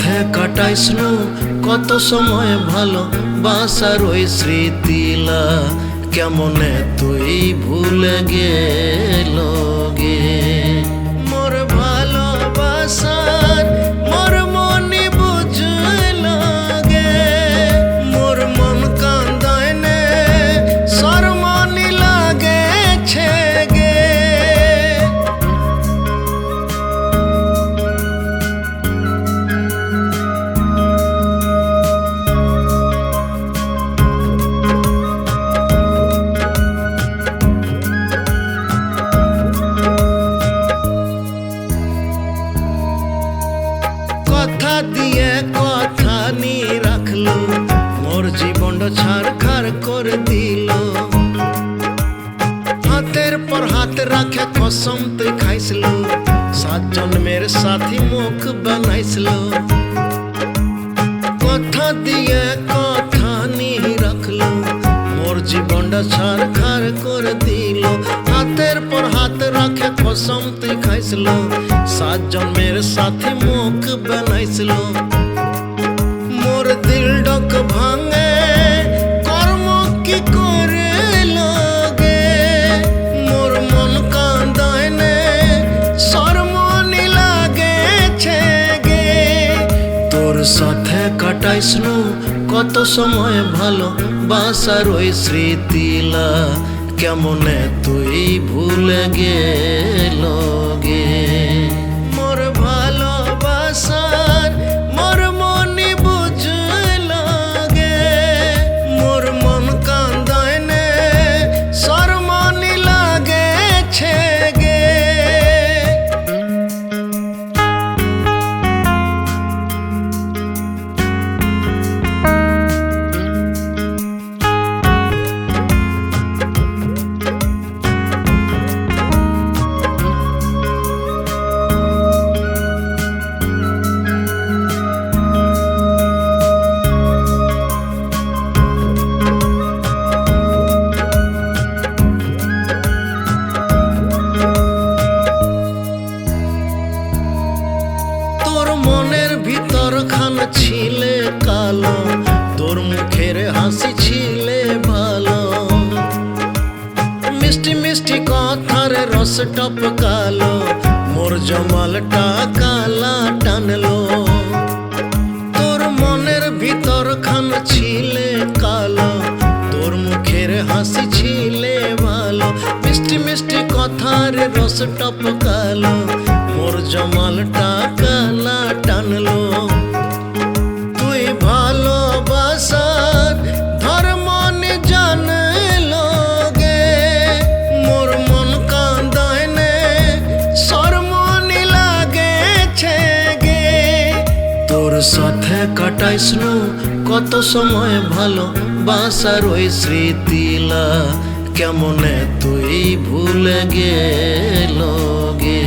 সাথে কাটাইছিল কত সময় ভালো বাসার ওই স্মৃতিলা কেমনে তুই ভুলে গে দিয়ে কথা নিয়ে রাখল। মোর জীবনটা ছাড়খার করে দিল। হাতের পর হাত রাখে কসম তুই খাইছিল সাত জন্মের সাথী মুখ বানাইছিল কথা দিয়ে কথা নিয়ে রাখল। মোর জীবনটা ছাড়খার তুই খাইছিল সাত জন্মের সাথী মুখ বানাইছিল মোর দিল ডক ভাঙে কর্ম কি করে লগে মোর মন কান্দায় নে শরমনি লাগেছে গে তোর সাথে কাটাইছিল কত সময় ভালো বাসার ওই স্মৃতিলা কেমনে তুই ভুলে গেল গে হাসি ছিলে ভালো। মিষ্টি মিষ্টি কথার রস টপকালো। মোর জমালটা কালা টানলো। তোর মনের ভিতর খান ছিলে কালো। তোর মুখের হাসি ছিলে ভালো। মিষ্টি মিষ্টি কথার রস টপকালো। মোর জমালটা সাথে কাটাইছিল কত সময় ভালো বাসার ওই স্মৃতিলা কেমনে তুই ভুলে গেল গে?